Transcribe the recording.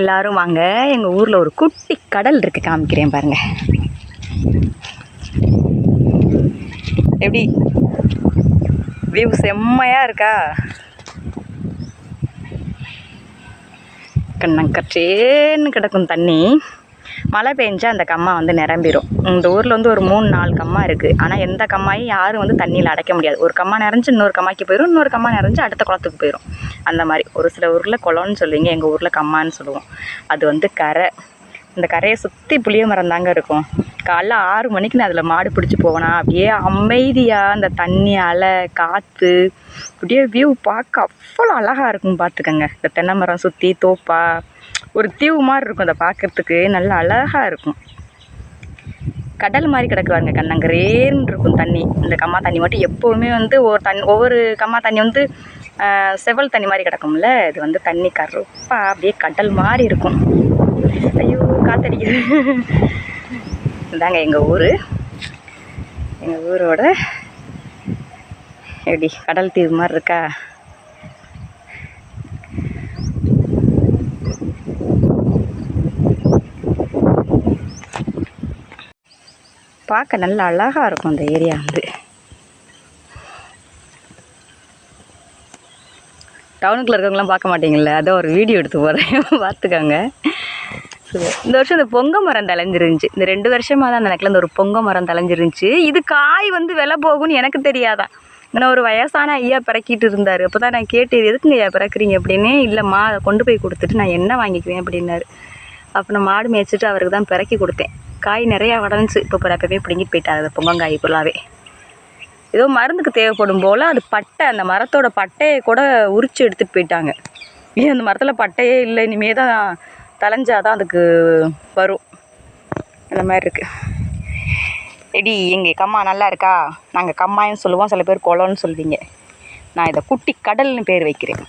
எல்லாரும் வாங்க. எங்கள் ஊரில் ஒரு குட்டி கடல் இருக்கு காமிக்கிறேன் பாருங்க. எப்படி? வியூ செம்மையாக இருக்கா? கண்ணங்கற்றேன்னு கிடக்கும் தண்ணி. மழை பெஞ்சா அந்த கம்மா வந்து நிரம்பிடும் இந்த ஊரில் வந்து ஒரு மூணு நாலு கம்மா இருக்குது ஆனால் எந்த கம்மாயும் யாரும் வந்து தண்ணியில் அடைக்க முடியாது. ஒரு கம்மா நிறைஞ்சு இன்னொரு கம்மாய்க்கு போயிடும் இன்னொரு கம்மா நிறைஞ்சு அடுத்த குளத்துக்கு போயிடும் அந்த மாதிரி. ஒரு சில ஊரில் குளம்னு சொல்லுவீங்க எங்கள் ஊரில் கம்மான்னு சொல்லுவோம். அது வந்து கரை. இந்த கரையை சுற்றி புளிய மரம் தாங்க இருக்கும். காலைல ஆறு மணிக்கு நான் அதில் மாடு பிடிச்சி போவேனா? அப்படியே அமைதியாக அந்த தண்ணி அலை காற்று அப்படியே வியூ பார்க்க அவ்வளோ அழகாக இருக்கும் பார்த்துக்கங்க. இந்த தென்னை மரம் சுற்றி தோப்பா ஒரு தீவு மாதிரி இருக்கும் அதை பார்க்குறதுக்கு. நல்லா அழகாக இருக்கும். கடல் மாதிரி கிடக்குவாங்க கண்ணங்கரேன்னு இருக்கும் தண்ணி. இந்த கம்மா தண்ணி மட்டும் எப்போவுமே வந்து ஒரு தண்ணி ஒவ்வொரு கம்மா தண்ணி வந்து செவல் தண்ணி மாதிரி கிடக்கும்ல இது வந்து தண்ணி கருப்பாக அப்படியே கடல் மாதிரி இருக்கும். ஐயோ காத்தடிக்குது. இதாங்க எங்கள் ஊர். எங்கள் ஊரோட எப்படி கடல் தீவு மாதிரி இருக்கா? பார்க்க நல்லா அழகாக இருக்கும் அந்த ஏரியா வந்து. டவுனுக்குள்ள இருக்கவங்களாம் பார்க்க மாட்டீங்கல்ல? அதான் ஒரு வீடியோ எடுத்து போகிறேன் பார்த்துக்கோங்க. இந்த வருஷம் இந்த பொங்க மரம் தலைஞ்சிருந்துச்சு இந்த ரெண்டு வருஷமாக தான் அந்த நெக்கில் இந்த ஒரு பொங்க மரம் தலைஞ்சிருந்துச்சு இது காய் வந்து விலை போகும்னு எனக்கு தெரியாதான். ஏன்னா ஒரு வயசான ஐயா பிறக்கிட்டு இருந்தார். அப்போ தான் நான் கேட்டு எதுக்குங்க ஐயா பிறக்கிறீங்க? அப்படின்னு. இல்லைம்மா அதை கொண்டு போய் கொடுத்துட்டு நான் என்ன வாங்கிக்குவேன்? அப்படின்னாரு. அப்போ நான் மாடு மேய்ச்சிட்டு அவருக்கு தான் பிறக்கி கொடுத்தேன். காய் நிறையா வளர்ந்துச்சு. இப்போ பிறக்கவே பிடுங்கிட்டு போயிட்டாரு அந்த பொங்கங்காய் ஃபுல்லாகவே ஏதோ மருந்துக்கு தேவைப்படும் போல் அது பட்டை அந்த மரத்தோட பட்டையை கூட உரிச்சு எடுத்துகிட்டு போயிட்டாங்க. ஏன் அந்த மரத்தில் பட்டையே இல்லை? இனிமேல் தான் தலைஞ்சாதான் அதுக்கு வரும். அந்த மாதிரி இருக்குது எடி எங்கள் கம்மா நல்லா இருக்கா? நாங்கள் கம்மாயின்னு சொல்லுவோம். சில பேர் குளம்னு சொல்வீங்க. நான் இதை குட்டி கடல்னு பேர் வைக்கிறேன்.